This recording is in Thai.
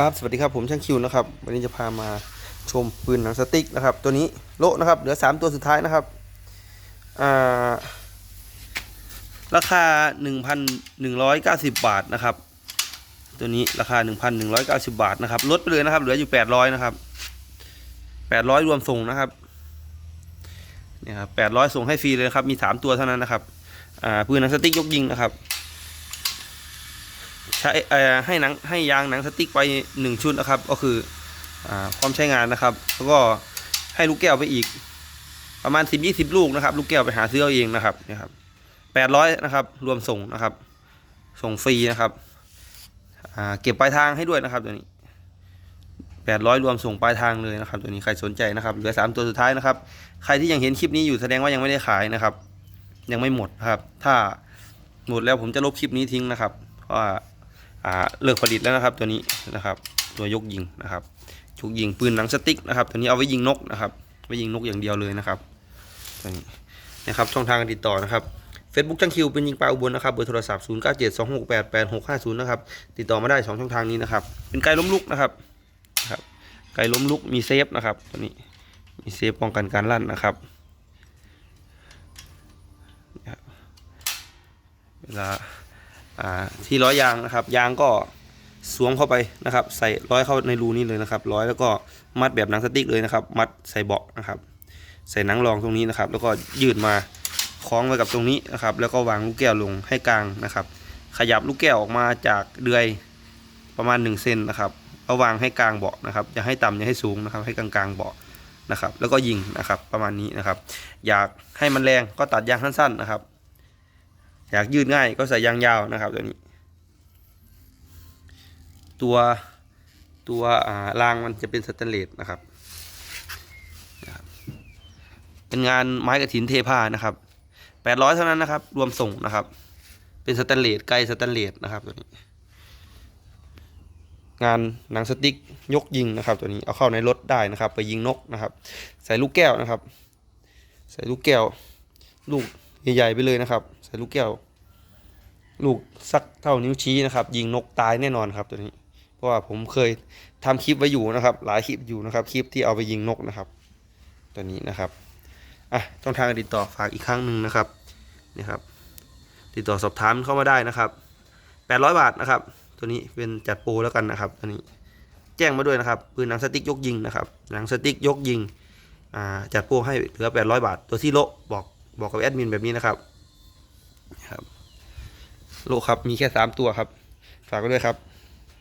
ครับสวัสดีครับผมช่างคิวนะครับวันนี้จะพามาชมปืนหนังสติ๊กนะครับ ตัวนี้โละนะครับเหลือ 3 ตัวสุดท้ายนะครับอ่าราคา 1,190 บาทนะครับ ตัวนี้ราคา 1,190 บาทนะครับลดไปเลยนะครับ เหลืออยู่ 800 นะครับ 800 รวมส่งนะครับเนี่ยครับ800 ส่งให้ฟรีเลยครับมี 3 ตัวเท่านั้นนะครับอ่าปืนหนังสติ๊กยกยิงนะครับ ใช้ให้หนังให้ยางหนังสติ๊กไปหนึ่งชุดนะครับ ก็คืออ่าพร้อมใช้งานนะครับ แล้วก็ให้ลูกแก้วไปอีก ประมาณสิบยี่สิบลูกนะครับ ลูกแก้วไปหาซื้อเอาเองนะครับนี่ครับแปดร้อยนะครับ รวมส่งนะครับ ส่งฟรีนะครับเก็บปลายทางให้ด้วยนะครับตัวนี้แปดร้อยรวมส่งปลายทางเลยนะครับ ตัวนี้ใครสนใจนะครับเหลือสามตัวสุดท้ายนะครับ ใครที่ยังเห็นคลิปนี้อยู่แสดงว่ายังไม่ได้ขายนะครับ ยังไม่หมดนะครับ ถ้าหมดแล้วผมจะลบคลิปนี้ทิ้งนะครับเพราะว่า เลิกผลิตแล้วนะครับตัวนี้นะครับ ตัวยกยิงนะครับยกยิงปืนหนังสติ๊กนะครับ ตัวนี้เอาไว้ยิงนกนะครับไว้ยิงนกอย่างเดียวเลยนะครับตัวนี้นะครับช่องทางการติดต่อนะครับ Facebook ช่างคิวเป็นยิงปลาอุบลนะครับเบอร์โทรศัพท์ 0 9 7 2 6 8 8 6 5 0 นะครับ ติดต่อมาได้สองช่องทางนี้นะครับ เป็นไกลล้มลุกนะครับนะครับไกลล้มลุกมีเซฟนะครับ ตัวนี้มีเซฟป้องกันการลั่นนะครับเวลา ที่ร้อยยางนะครับยางก็สวมเข้าไปนะครับ ใส่ร้อยเข้าในรูนี้เลยนะครับ ร้อยแล้วก็มัดแบบหนังสติ๊กเลยนะครับ มัดใส่เบาะนะครับ ใส่หนังรองตรงนี้นะครับ แล้วก็ยืดมาคล้องไว้กับตรงนี้นะครับ แล้วก็วางลูกแก้วลงให้กลางนะครับ ขยับลูกแก้วออกมาจากเดือยประมาณ1เซนนะครับเอาวางให้กลางเบาะนะครับอย่าให้ต่ำอย่าให้สูงนะครับ ให้กลางๆเบาะนะครับ แล้วก็ยิงนะครับประมาณนี้นะครับ อยากให้มันแรงก็ตัดยางสั้นๆนะครับ อยากยืดง่ายก็ใส่ยางยาวนะครับตัวนี้ ตัวตัวรางมันจะเป็นสแตนเลสนะครับนะครับ เป็นงานไม้กระถินเทผ้านะครับแปดร้อยเท่านั้นนะครับ รวมส่งนะครับ เป็นสแตนเลสไกลสแตนเลสนะครับตัวนี้ งานหนังสติ๊กยกยิงนะครับ ตัวนี้เอาเข้าในรถได้นะครับ ไปยิงนกนะครับ ใส่ลูกแก้วนะครับ ใส่ลูกแก้ว ลูกใหญ่ๆไปเลยนะครับ ใส่ลูกแก้ว ลูกสักเท่านิ้วชี้นะครับ ยิงนกตายแน่นอนครับตัวนี้ เพราะว่าผมเคยทำคลิปไว้อยู่นะครับ หลายคลิปอยู่นะครับคลิปที่เอาไปยิงนกนะครับ ตัวนี้นะครับอะช่องทางติดต่อฝากอีกครั้งหนึ่งนะครับนี่ครับ ติดต่อสอบถามเข้ามาได้นะครับ800 บาทนะครับ ตัวนี้เป็นจัดโปรแล้วกันนะครับตัวนี้แจ้งมาด้วยนะครับปืนหนังสติ๊กยกยิงนะครับหนังสติ๊กยกยิงอ่าจัดโปรให้เหลือ 800 บาท ตัวที่โละบอกบอกกับแอดมินแบบนี้นะครับ โลครับ มีแค่สามตัวครับ ฝากไว้ด้วยครับ